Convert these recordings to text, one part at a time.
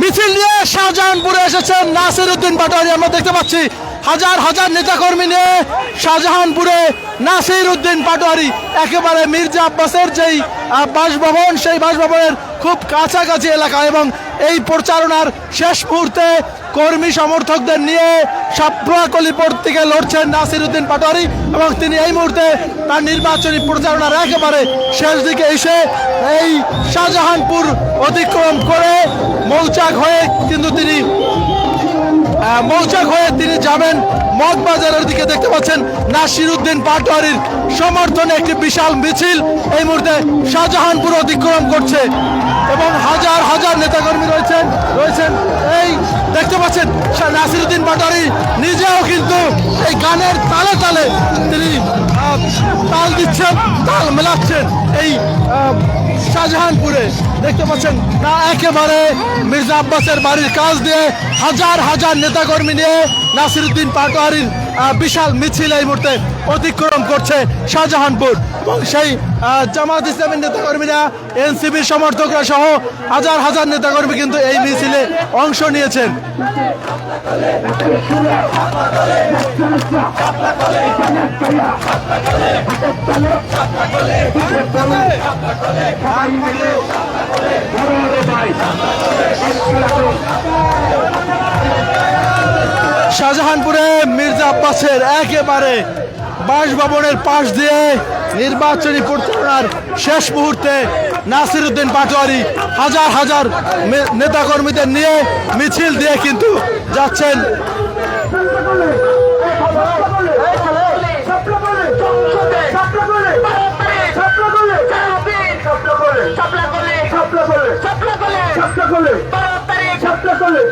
মিছিল নিয়ে শাহজাহানপুরে এসেছেন নাসির উদ্দিন পাটোয়ারি। আমরা দেখতে পাচ্ছি হাজার হাজার নেতাকর্মী নিয়ে শাহজাহানপুরে নাসির উদ্দিন পাটোয়ারি। একেবারে মির্জা আব্বাসের যেই বাসভবন, সেই বাসভবনের খুব কাছাকাছি এলাকা এবং এই প্রচারণার শেষ মুহূর্তে কর্মী সমর্থকদের নিয়ে সাপ্রাকলিপোর থেকে লড়ছেন নাসির উদ্দিন পাটোয়ারি এবং তিনি এই মুহূর্তে তার নির্বাচনী প্রচারণার একেবারে শেষ দিকে এসে এই শাহজাহানপুর অতিক্রম করে মৌচাক হয়ে কিন্তু তিনি মৌচাক হয়ে তিনি যাবেন মগবাজারের দিকে। দেখতে পাচ্ছেন নাসির উদ্দিন পাটোয়ারির সমর্থনে একটি বিশাল মিছিল। এই মুহূর্তে শাহজাহানপুর অতিক্রম করছে এবং হাজার হাজার নেতাকর্মী রয়েছেন রয়েছেন। এই দেখতে পাচ্ছেন নাসিরুদ্দিন পাটোয়ারি নিজেও কিন্তু এই গানের তালে তালে তিনি তাল দিচ্ছেন, তাল মেলাচ্ছেন এই শাহজাহানপুরে। দেখতে পাচ্ছেন না একেবারে মির্জা আব্বাসের বাড়ির কাজ দিয়ে হাজার হাজার নেতাকর্মী নিয়ে নাসিরুদ্দিন পাটোয়ারির বিশাল মিছিল এই মুহূর্তে অতিক্রম করছে শাহজাহানপুর। এবং সেই জামাত ইসলামের নেতাকর্মীরা, এনসিপির সমর্থকরা সহ হাজার হাজার নেতাকর্মী কিন্তু এই মিছিলে অংশ নিয়েছেন। শাহজাহানপুরে মির্জা আব্বাসের একেবারে বাসভবনের পাশ দিয়ে নির্বাচনী প্রচারণার শেষ মুহূর্তে নাসির উদ্দিন পাটোয়ারি হাজার হাজার নেতাকর্মীদের নিয়ে মিছিল দিয়ে কিন্তু যাচ্ছেন।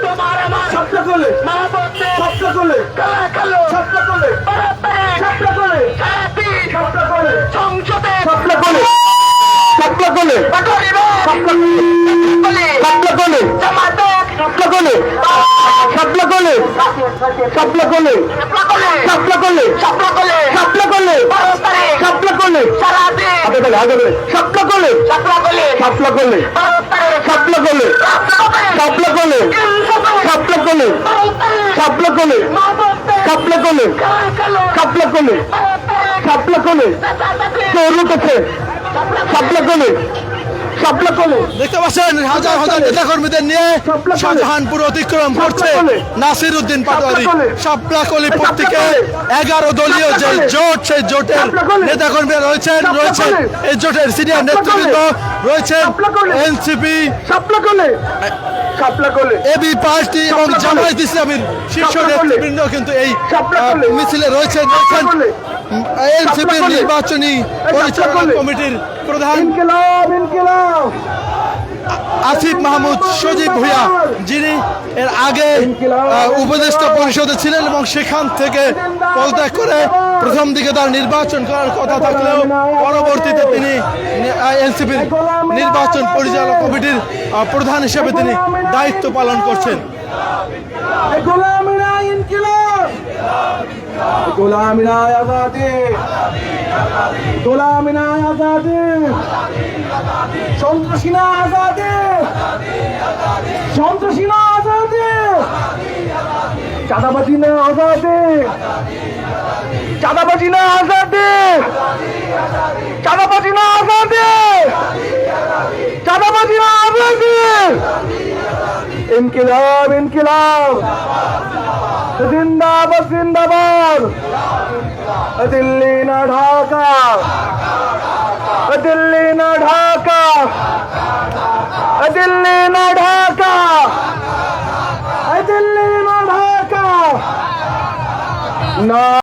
তোমার আমার মহাপত্রে কালা কালো সারাদিন সাপলা করলে বারো তারিখ সারাদিন সাপলা করলে বারো তারিখ ইনসাফে বারো তারিখ মহাপত্রে কালা কালো বারো তারিখ দেখতে পাচ্ছেন হাজার হাজার নেতাকর্মীদের নিয়ে শাহজাহানপুর অতিক্রম করছে নাসির উদ্দিন পাটোয়ারি। সাপলাকলিপুর থেকে এগারো দলীয় যে জোট সেই জোটের নেতাকর্মীরা রয়েছেন রয়েছেন এই জোটের সিনিয়র নেতৃবৃন্দ রয়েছেন এনসিপি। এবি পার্টি এবং জামায়াত ইসলামীর শীর্ষ নেতৃবৃন্দ কিন্তু এই মিছিলে রয়েছেন রয়েছেন। নির্বাচনী পরিচালনা কমিটির প্রধান আসিফ মাহমুদ সজীব যিনি এর আগে উপদেষ্টা পরিষদে ছিলেন এবং সেখান থেকে পদত্যাগ করে প্রথম দিকে তার নির্বাচন করার কথা থাকলেও পরবর্তীতে তিনি এনসিপির নির্বাচন পরিচালক কমিটির প্রধান হিসেবে তিনি দায়িত্ব পালন করছেন। গোলামিনা আজাদি। গোলামিনা আজাদি। সন্ত্রাসীনা আজাদি। সন্ত্রাসীনা আজাদি। চাঁদাবাজি না আজাদি। চাঁদাবাজি না আজাদি। চাঁদাবাজি না আজাদি। इनकलाब इनकलाब। जिंदाबाद जिंदाबाद। दिल्ली न ढाका। दिल्ली न ढाका। दिल्ली न ढाका। दिल्ली न ढाका। ना